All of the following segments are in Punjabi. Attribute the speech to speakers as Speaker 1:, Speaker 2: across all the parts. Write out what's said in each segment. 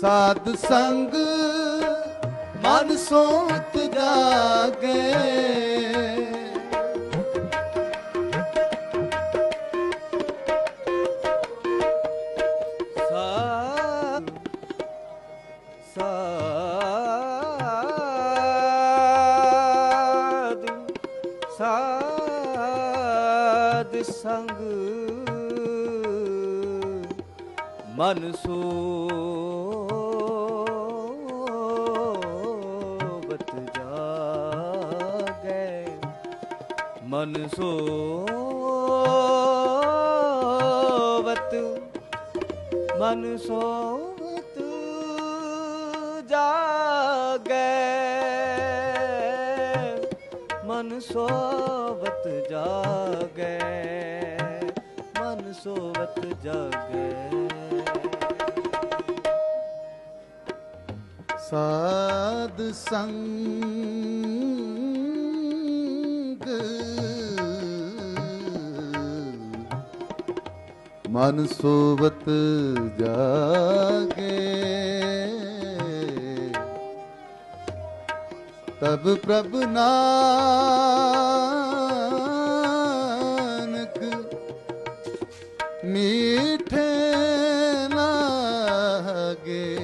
Speaker 1: ਸਾਧ ਸੰਗ ਮਨ ਸੋਤ ਜਾਗੇ।
Speaker 2: ਸਾਧ ਸਾਧ ਸਾਧ ਸੰਗ ਮਨ ਸੋ ਮਨ ਸੋਵਤ ਮਨ ਸੋਵਤ ਜਾਗੈ। ਮਨ ਸੋਵਤ ਜਾਗੈ ਮਨ ਸੋਵਤ ਜਾਗੈ।
Speaker 1: ਸਾਧ ਸੰਗ ਮਨ ਸੋਵਤ ਜਾਗੇ। ਤਬ ਪ੍ਰਭ ਨਾਨਕ ਮੀਠੇ ਲਾਗੇ।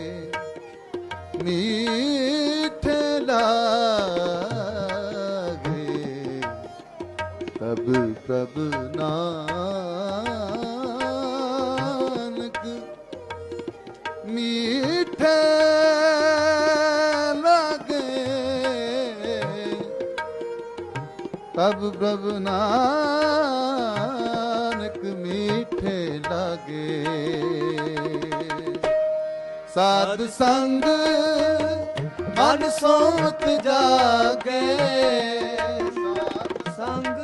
Speaker 1: ਮੀਠੇ ਲਾਗੇ। ਤਬ ਪ੍ਰਭ ਨਾਨਕ ਲਾਗੇ। ਤਬ ਪ੍ਰਭ ਨਾਨਕ ਮੀਠੇ ਲਾਗੇ। ਸਾਧ ਸੰਗ ਮਨ ਸੋਤ ਜਾਗੇ। ਸਾਧ ਸੰਗ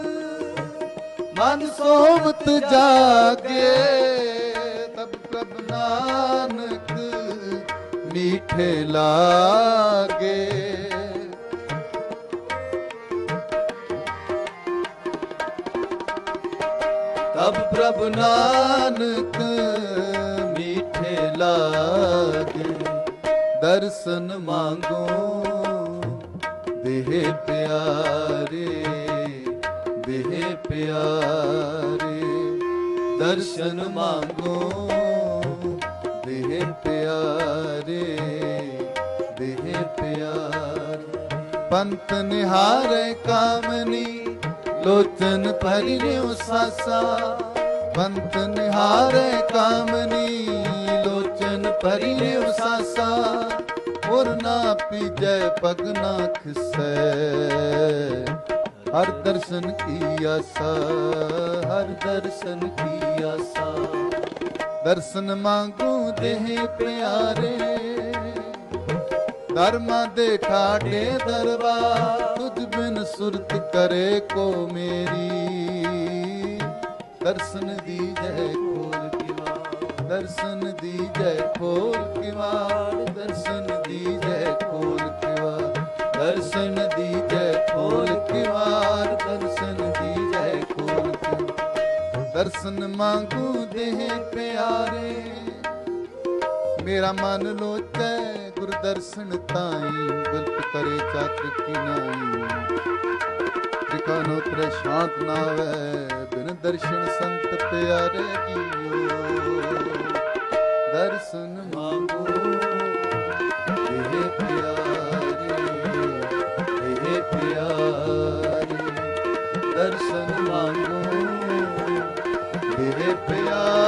Speaker 1: ਮਨ ਸੋਵਤ ਜਾਗੇ। ਤਬ ਪ੍ਰਭ ਨਾਨਕ ਮੀਠੇ ਲਾਗੇ ਤਬ ਪ੍ਰਭ ਨਾਨਕ ਮੀਠੇ ਲਾਗੇ ਦਰਸ਼ਨ ਮੰਗੋ ਦੇਹ ਪਿਆਰੇ ਦੇਹ ਪਿਆਰੇ ਦਰਸ਼ਨ ਮੰਗੋ ਪਿਆਰੇ ਦੇਹ ਪਿਆਰੇ। ਪੰਤ ਨਿਹਾਰੇ ਕਾਮਨੀ, ਲੋਚਨ ਭਰਿਓ ਸਾਸਾ। ਪੰਤ ਨਿਹਾਰੇ ਕਾਮਨੀ, ਲੋਚਨ ਭਰਿਓ ਸਾਸਾ। ਔਰ ਨਾ ਪੀਜੈ ਪਗ ਨਾ ਖਿਸੈ ਹਰ ਦਰਸ਼ਨ ਕੀ ਆਸਾ, ਹਰ ਦਰਸ਼ਨ ਕੀ ਆਸਾ। ਦਰਸ਼ਨ ਮੰਗੂ ਦੇਹ ਪਿਆਰੇ, ਧਰਮਾਂ ਦੇ ਠਾਡੇ ਦਰਬਾਰ, ਤੁਝ ਬਿਨ ਸੁਰਤ ਕਰੇ ਕੋ ਮੇਰੀ। ਦਰਸ਼ਨ ਦੀ ਜੈ ਖੋਲ ਕਿਵਾੜ, ਦਰਸ਼ਨ ਦੀ ਜੈ ਖੋਲ ਕਿਵਾੜ, ਦਰਸ਼ਨ ਦੀ ਜੈ ਖੋਲ ਕਿਵਾੜ, ਦਰਸ਼ਨ ਦੀ ਜੈ ਖੋਲ ਕਿਵਾੜ, ਦਰਸ਼ਨ ਦੀ ਜੈ ਖੋਲ ਕਿਵਾੜ। ਦਰਸ਼ਨ ਮੰਗੂ ਦੇਹ ਪਿਆਰੇ। ਮੇਰਾ ਮਨ ਲੋਚੈ ਗੁਰਦਰਸ਼ਨ ਤਾਈ, ਬਿਲਪ ਕਰੇ ਚਾਤਰ ਕੀ ਨਾਈ ਟਿਕਾਣੋ ਤਰੇ ਸ਼ਾਂਤ ਨਾ ਬਿਨ ਦਰਸ਼ਨ ਸੰਤ ਪਿਆਰੇ ਜੀਓ ਦਰਸ਼ਨ ਮੰਗੋ, ਇਹ ਪਿਆਰੇ ਇਹ ਪਿਆਰੇ। ਦਰਸ਼ਨ ਮੰਗੋ, ਇਹ ਪਿਆਰੇ।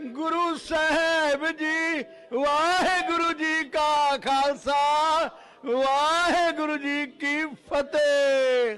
Speaker 2: ਗੁਰੂ ਸਾਹਿਬ ਜੀ ਵਾਹਿਗੁਰੂ ਜੀ ਕਾ ਖਾਲਸਾ ਵਾਹਿਗੁਰੂ ਜੀ ਕੀ ਫਤਿਹ।